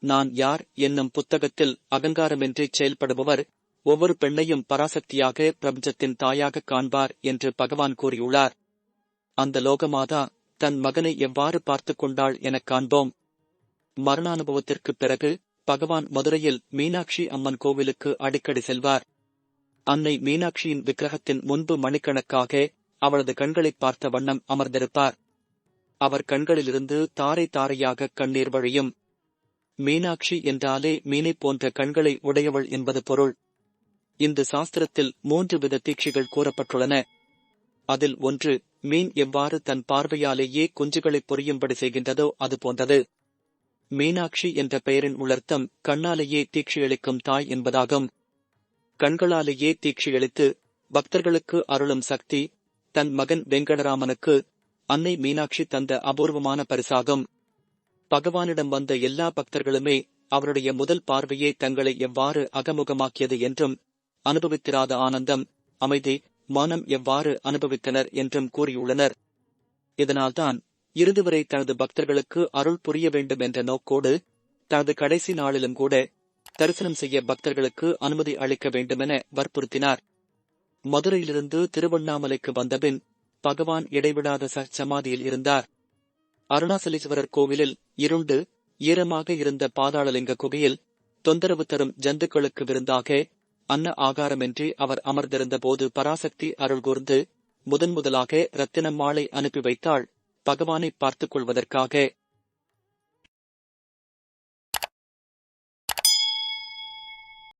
நான் யார் என்னும் புத்தகத்தில் அகங்காரமின்றி செயல்படுபவர் ஒவ்வொரு பெண்ணையும் பராசக்தியாக பிரபஞ்சத்தின் தாயாக காண்பார் என்று பகவான் கூறியுள்ளார். அந்த லோகமாதா தன் மகனை எவ்வாறு பார்த்துக் கொண்டாள் எனக் காண்போம். மரணானுபவத்திற்குப் பிறகு பகவான் மதுரையில் மீனாட்சி அம்மன் கோவிலுக்கு அடிக்கடி செல்வார். அன்னை மீனாட்சியின் விக்கிரகத்தின் முன்பு மணிக்கணக்காக அவளது கண்களைப் பார்த்த வண்ணம் அமர்ந்திருப்பார். அவர் கண்களிலிருந்து தாரை தாரையாக கண்ணீர் வழியும் மீனாட்சி என்றாலே மீனைப் போன்ற கண்களை உடையவள் என்பது பொருள். இந்த சாஸ்திரத்தில் மூன்று வித தீட்சிகள் கூறப்பட்டுள்ளன. அதில் ஒன்று மீன் எவ்வாறு தன் பார்வையாலேயே குஞ்சுகளை பொரியும்படி செய்கின்றதோ அது போன்றது. மீனாட்சி என்ற பெயரின் உலர்த்தம் கண்ணாலேயே தீட்சியளிக்கும் தாய் என்பதாகும். கண்களாலேயே தீட்சியளித்து பக்தர்களுக்கு அருளும் சக்தி தன் மகன் வெங்கடராமனுக்கு அன்னை மீனாட்சி தந்த அபூர்வமான பரிசாகும். பகவானிடம் வந்த எல்லா பக்தர்களுமே அவருடைய முதல் பார்வையே தங்களை எவ்வாறு அகமுகமாக்கியது என்றும் அனுபவித்திராத ஆனந்தம் அமைதி மனம் எவ்வாறு அனுபவித்தனர் என்றும் கூறியுள்ளனர். இதனால்தான் இறுதிவரை தனது பக்தர்களுக்கு அருள் புரிய வேண்டும் என்ற நோக்கோடு தனது கடைசி நாளிலும் கூட தரிசனம் செய்ய பக்தர்களுக்கு அனுமதி அளிக்க வேண்டுமென வற்புறுத்தினார். மதுரையிலிருந்து திருவண்ணாமலைக்கு வந்தபின் பகவான் இடைவிடாத சமாதியில் இருந்தார். அருணாசலீஸ்வரர் கோவிலில் இருண்டு ஈரமாக இருந்த பாதாளலிங்க குகையில் தொந்தரவு தரும் ஜந்துக்களுக்கு விருந்தாக அன்ன ஆகாரமின்றி அவர் அமர்ந்திருந்த போது பராசக்தி அருள் கூர்ந்து முதன் முதலாக ரத்தினம்மாளை அனுப்பி வைத்தாள். பகவானை பார்த்துக் கொள்வதற்காக